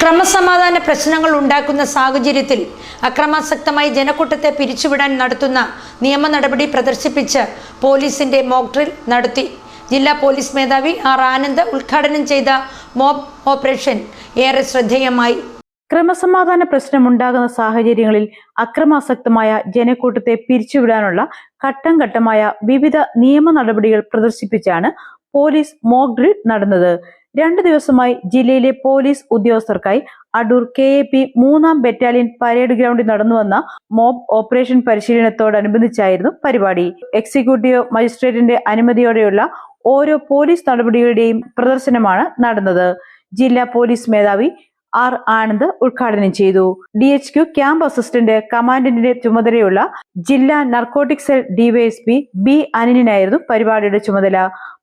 ക്രമസമാധാന പ്രശ്നങ്ങൾ ഉണ്ടാക്കുന്ന സാഹചര്യത്തിൽ അക്രമാസക്തമായി ജനക്കൂട്ടത്തെ പിരിച്ചുവിടാൻ നടത്തുന്ന നിയമ നടപടി പ്രദർശിപ്പിച്ച് പോലീസിന്റെ മോക്ക് ഡ്രിൽ നടത്തി. ജില്ലാ പോലീസ് മേധാവി ആർ ആനന്ദ് ഉദ്ഘാടനം ചെയ്ത മോബ് ഓപ്പറേഷൻ ഏറെ ശ്രദ്ധേയമായി. ക്രമസമാധാന പ്രശ്നമുണ്ടാകുന്ന സാഹചര്യങ്ങളിൽ അക്രമാസക്തമായ ജനക്കൂട്ടത്തെ പിരിച്ചുവിടാനുള്ള ഘട്ടം ഘട്ടമായ വിവിധ നിയമ നടപടികൾ പ്രദർശിപ്പിച്ചാണ് പോലീസ് മോക്ക് ഡ്രിൽ നടന്നത്. രണ്ടു ദിവസമായി ജില്ലയിലെ പോലീസ് ഉദ്യോഗസ്ഥർക്കായി അടൂർ കെ എ പി മൂന്നാം ബറ്റാലിയൻ പരേഡ് ഗ്രൗണ്ടിൽ നടന്നുവന്ന മോബ് ഓപ്പറേഷൻ പരിശീലനത്തോടനുബന്ധിച്ചായിരുന്നു പരിപാടി. എക്സിക്യൂട്ടീവ് മജിസ്ട്രേറ്റിന്റെ അനുമതിയോടെയുള്ള ഓരോ പോലീസ് നടപടികളുടെയും പ്രദർശനമാണ് നടന്നത്. ജില്ലാ പോലീസ് മേധാവി ആർ ആനന്ദ് ഉദ്ഘാടനം ചെയ്തു. D H Q camp assistant കമാൻഡന്റിന്റെ ചുമതലയുള്ള ജില്ലാ നർക്കോട്ടിക് സെൽ ഡിവൈഎസ്പി ബി അനിലിനായിരുന്നു പരിപാടിയുടെ ചുമതല.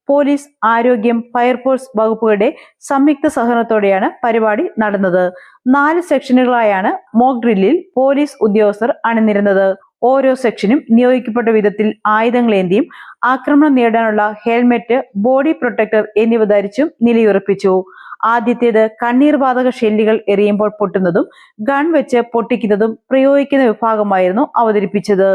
പോലീസ് ആരോഗ്യം ഫയർഫോഴ്സ് വകുപ്പുകളുടെ സംയുക്ത സഹകരണത്തോടെയാണ് പരിപാടി നടന്നത്. നാല് സെക്ഷനുകളായാണ് മോക്ക് ഡ്രില്ലിൽ പോലീസ് ഉദ്യോഗസ്ഥർ അണിനിരുന്നത്. ഓരോ സെക്ഷനും നിയോഗിക്കപ്പെട്ട വിധത്തിൽ ആയുധങ്ങളേന്തിയും ആക്രമണം നേടാനുള്ള ഹെൽമെറ്റ് ബോഡി പ്രൊട്ടക്ടർ എന്നിവ ധരിച്ചും നിലയുറപ്പിച്ചു. ആദ്യത്തേത് കണ്ണീർവാതക ഷെല്ലുകൾ എറിയുമ്പോൾ പൊട്ടുന്നതും ഗൺ വെച്ച് പൊട്ടിക്കുന്നതും പ്രയോഗിക്കുന്ന വിഭാഗമായിരുന്നു അവതരിപ്പിച്ചത്.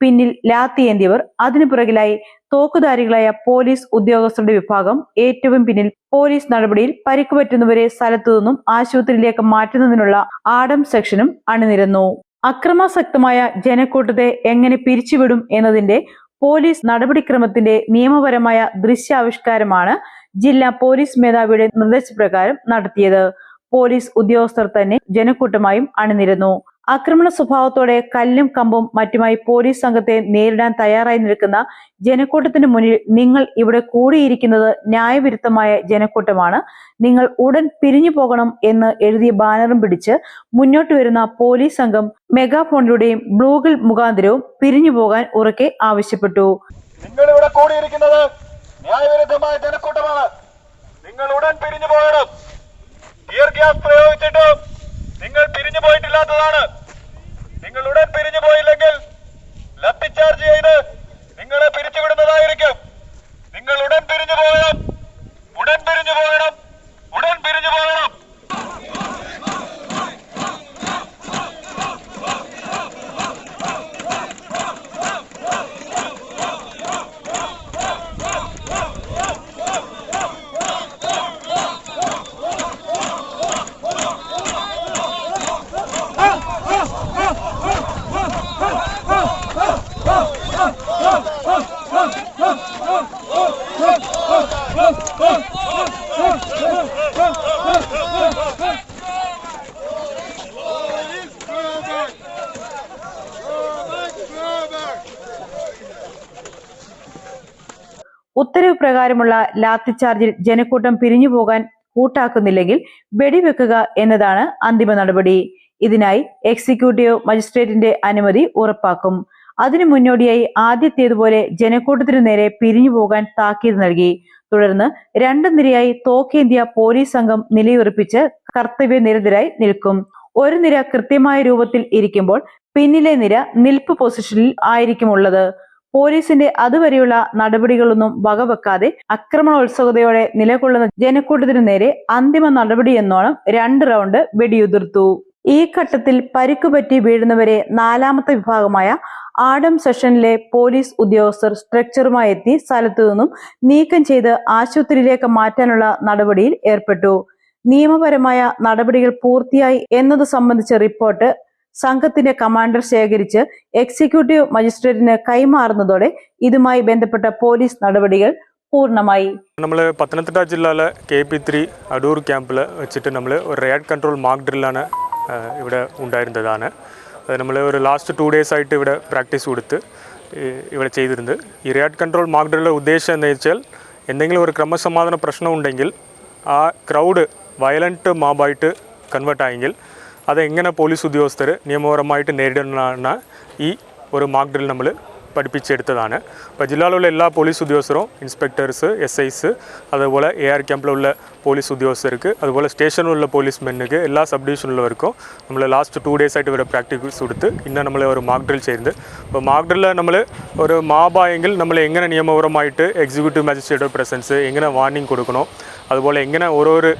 പിന്നിൽ ലാത്തിയേന്തിയവർ അതിനു പുറകിലായി തോക്കുധാരികളായ പോലീസ് ഉദ്യോഗസ്ഥരുടെ വിഭാഗം. ഏറ്റവും പിന്നിൽ പോലീസ് നടപടിയിൽ പരിക്ക് പറ്റുന്നവരെ സ്ഥലത്തു നിന്നും ആശുപത്രിയിലേക്ക് മാറ്റുന്നതിനുള്ള ആഡം സെക്ഷനും അണിനിരന്നു. അക്രമാസക്തമായ ജനക്കൂട്ടത്തെ എങ്ങനെ പിരിച്ചുവിടും എന്നതിന്റെ പോലീസ് നടപടിക്രമത്തിന്റെ നിയമപരമായ ദൃശ്യാവിഷ്കാരമാണ് ജില്ലാ പോലീസ് മേധാവിയുടെ നിർദ്ദേശപ്രകാരം നടത്തിയത്. പോലീസ് ഉദ്യോഗസ്ഥർ തന്നെ ജനക്കൂട്ടമായും അണിനിരന്നു. ആക്രമണ സ്വഭാവത്തോടെ കല്ലും കമ്പും മറ്റുമായി പോലീസ് സംഘത്തെ നേരിടാൻ തയ്യാറായി നിൽക്കുന്ന ജനക്കൂട്ടത്തിന് മുന്നിൽ നിങ്ങൾ ഇവിടെ കൂടിയിരിക്കുന്നത് ന്യായവിരുദ്ധമായ ജനക്കൂട്ടമാണ്. നിങ്ങൾ ഉടൻ പിരിഞ്ഞു പോകണം എന്ന് എഴുതിയ ബാനറും പിടിച്ച് മുന്നോട്ട് വരുന്ന പോലീസ് സംഘം മെഗാഫോണിലൂടെയും ബ്ലൂഗിൽ മുഖാന്തരവും പിരിഞ്ഞു പോകാൻ ഉറക്കെ ആവശ്യപ്പെട്ടു. നിങ്ങൾ ഇവിടെ കൂടിയിരിക്കുന്നത് ന്യായവിരുദ്ധമായ ജനക്കൂട്ടമാണ്. നിങ്ങൾ ഉടൻ പിരിഞ്ഞു പോകണം. പ്രയോഗിച്ചിട്ടും നിങ്ങൾ പിരിഞ്ഞു പോയിട്ടില്ലാത്തതാണ് നിങ്ങൾ ഉടൻ പിരിഞ്ഞു പോയില്ലെങ്കിൽ ലത്തിച്ചാർജ് ചെയ്ത് നിങ്ങളെ പിരിച്ചുവിടുന്നതായിരിക്കും നിങ്ങൾ ഉടൻ പിരിഞ്ഞു പോകണം ഉടൻ പിരിഞ്ഞു പോകണം ഉടൻ പിരിഞ്ഞു പോകണം ഉത്തരവ് പ്രകാരമുള്ള ലാത്തിച്ചാർജിൽ ജനക്കൂട്ടം പിരിഞ്ഞു പോകാൻ കൂട്ടാക്കുന്നില്ലെങ്കിൽ വെടിവെക്കുക എന്നതാണ് അന്തിമ നടപടി. ഇതിനായി എക്സിക്യൂട്ടീവ് മജിസ്ട്രേറ്റിന്റെ അനുമതി ഉറപ്പാക്കും. അതിനു മുന്നോടിയായി ആദ്യത്തേതുപോലെ ജനക്കൂട്ടത്തിനു നേരെ പിരിഞ്ഞു പോകാൻ താക്കീത് നൽകി. തുടർന്ന് രണ്ടു നിരയായി തോക്കേന്ത്യ പോലീസ് സംഘം നിലയുറപ്പിച്ച് കർത്തവ്യ നിരതരായി നിൽക്കും. ഒരു നിര കൃത്യമായ രൂപത്തിൽ ഇരിക്കുമ്പോൾ പിന്നിലെ നിര നിൽപ്പ് പൊസിഷനിൽ ആയിരിക്കും ഉള്ളത് പോലീസിന്റെ അതുവരെയുള്ള നടപടികളൊന്നും വകവെക്കാതെ ആക്രമണോത്സുകതയോടെ നിലകൊള്ളുന്ന ജനക്കൂട്ടത്തിനു നേരെ അന്തിമ നടപടി എന്നോണം രണ്ട് റൗണ്ട് വെടിയുതിർത്തു. ഈ ഘട്ടത്തിൽ പരിക്കുപറ്റി വീഴുന്നവരെ നാലാമത്തെ വിഭാഗമായ ആഡം സെഷനിലെ പോലീസ് ഉദ്യോഗസ്ഥർ സ്ട്രക്ചറുമായി എത്തി സ്ഥലത്തു നിന്നും നീക്കം ചെയ്ത് ആശുപത്രിയിലേക്ക് മാറ്റാനുള്ള നടപടിയിൽ ഏർപ്പെട്ടു. നിയമപരമായ നടപടികൾ പൂർത്തിയായി എന്നത് സംബന്ധിച്ച റിപ്പോർട്ട് സംഘത്തിന്റെ കമാൻഡർ ശേഖരിച്ച് എക്സിക്യൂട്ടീവ് മജിസ്ട്രേറ്റിന് കൈമാറുന്നതോടെ ഇതുമായി ബന്ധപ്പെട്ട പോലീസ് നടപടികൾ പൂർണമായി. നമ്മൾ പത്തനംതിട്ട ജില്ലയിലെ കെ പി ത്രീ അടൂർ ക്യാമ്പിൽ വെച്ചിട്ട് നമ്മൾ ഒരു റേഡ് കൺട്രോൾ മാർക്ക് ഡ്രില്ലാണ് ഇവിടെ ഉണ്ടായിരുന്നതാണ്. നമ്മൾ ഒരു ലാസ്റ്റ് ടു ഡേയ്സ് ആയിട്ട് ഇവിടെ പ്രാക്ടീസ് കൊടുത്ത് ഇവിടെ ചെയ്തിരുന്നത്. ഈ റേഡ് കൺട്രോൾ മാർക്ക് ഡ്രില്ലിന്റെ ഉദ്ദേശം എന്ന് വെച്ചാൽ എന്തെങ്കിലും ഒരു ക്രമസമാധാന പ്രശ്നം ഉണ്ടെങ്കിൽ ആ ക്രൗഡ് വയലന്റ് മാബായിട്ട് കൺവേർട്ട് ആയെങ്കിൽ അതെങ്ങനെ പോലീസ് ഉദ്യോഗസ്ഥർ നിയമപരമായിട്ട് നേരിടണമെന്നാണ് ഈ ഒരു മാർക്ക് ഡ്രിൽ നമ്മൾ പഠിപ്പിച്ചെടുത്തതാണ് അപ്പോൾ ജില്ലയിലുള്ള എല്ലാ പോലീസ് ഉദ്യോഗസ്ഥരും ഇൻസ്പെക്ടേഴ്സ് എസ് ഐസ് അതുപോലെ എ ആർ ക്യാമ്പിലുള്ള പോലീസ് ഉദ്യോഗസ്ഥർക്ക് അതുപോലെ സ്റ്റേഷനിലുള്ള പോലീസ് മെന്നുക്ക് എല്ലാ സബ് ഡിവിഷനിലുള്ളവർക്കും നമ്മൾ ലാസ്റ്റ് ടു ഡേയ്സ് ആയിട്ട് ഇവരെ പ്രാക്ടീസ് കൊടുത്ത് ഇന്ന് നമ്മൾ ഒരു മാർക്ക് ഡ്രിൽ ചെയ്യുന്നത് അപ്പോൾ മാർക്ക് ഡ്രില്ല് നമ്മൾ ഒരു മാബായെങ്കിൽ നമ്മൾ എങ്ങനെ നിയമപരമായിട്ട് എക്സിക്യൂട്ടീവ് മജിസ്ട്രേറ്റ് പ്രസൻസ് എങ്ങനെ വാർണിംഗ് കൊടുക്കണോ അതുപോലെ എങ്ങനെ ഓരോരോ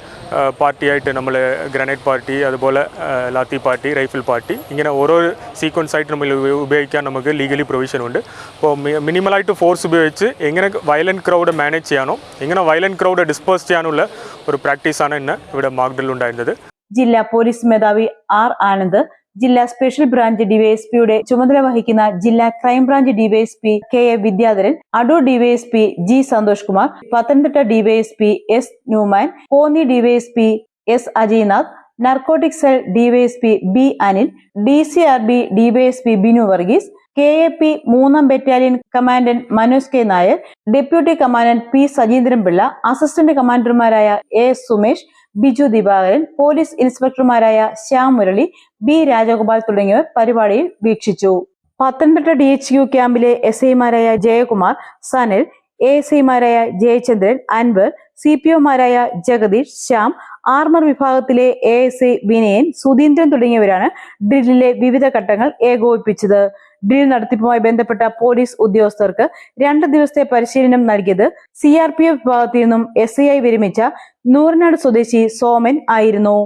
പാർട്ടിയായിട്ട് നമ്മൾ ഗ്രനൈറ്റ് പാർട്ടി അതുപോലെ ലാത്തി പാർട്ടി റൈഫിൾ പാർട്ടി ഇങ്ങനെ ഓരോ സീക്വൻസ് ആയിട്ട് നമ്മൾ ഉപ- ഉപയോഗിക്കാൻ നമുക്ക് ലീഗലി പ്രൊവിഷൻ ഉണ്ട്. അപ്പോൾ മിനിമലായിട്ട് ഫോഴ്സ് ഉപയോഗിച്ച് എങ്ങനെ വയലന്റ് ക്രൗഡ് മാനേജ് ചെയ്യാനോ എങ്ങനെ വയലന്റ് ക്രൗഡ് ഡിസ്പേഴ്സ് ചെയ്യാനുള്ള ഒരു പ്രാക്ടീസാണ് ഇന്ന് ഇവിടെ മാർക്ഡിൽ ഉണ്ടായിരുന്നത്. ജില്ലാ പോലീസ് മേധാവി ആർ ആനന്ദ് ജില്ലാ സ്പെഷ്യൽ ബ്രാഞ്ച് ഡിവൈഎസ്പിയുടെ ചുമതല വഹിക്കുന്ന ജില്ലാ crime branch DYSP K A Vidyadharan Adoor DYSP G Santhosh Kumar Pathanamthitta DYSP S Newman Konni DYSP S Ajaynath narcotic cell DYSP B Anil D C R B DYSP Binu Varghese K A P മൂന്നാം battalion commandant Manoj K Nair deputy commandant P Sajeendran Pillai assistant കമാൻഡർമാരായ A Sumesh Biju Divakaran police ഇൻസ്പെക്ടർമാരായ Shyam Murali B Rajagopal തുടങ്ങിയവർ പരിപാടിയിൽ വീക്ഷിച്ചു. Pathanamthitta D H U ക്യാമ്പിലെ S ഐമാരായ Jayakumar Sanil A S ഐമാരായ Jayachandran Anwar C P ഒമാരായ Jagdish Shyam armour വിഭാഗത്തിലെ എ ഐ വിനയൻ സുധീന്ദ്രൻ തുടങ്ങിയവരാണ് ഡ്രില്ലിലെ വിവിധ ഘട്ടങ്ങൾ ഏകോപിപ്പിച്ചത്. ഡ്രിൽ നടത്തിപ്പുമായി ബന്ധപ്പെട്ട പോലീസ് ഉദ്യോഗസ്ഥർക്ക് രണ്ട് ദിവസത്തെ പരിശീലനം നൽകിയത് സി ആർ പി എഫ് വിഭാഗത്തിൽ നിന്നും എസ് ഐ വിരമിച്ച നൂറിനാട് സ്വദേശി സോമൻ ആയിരുന്നു.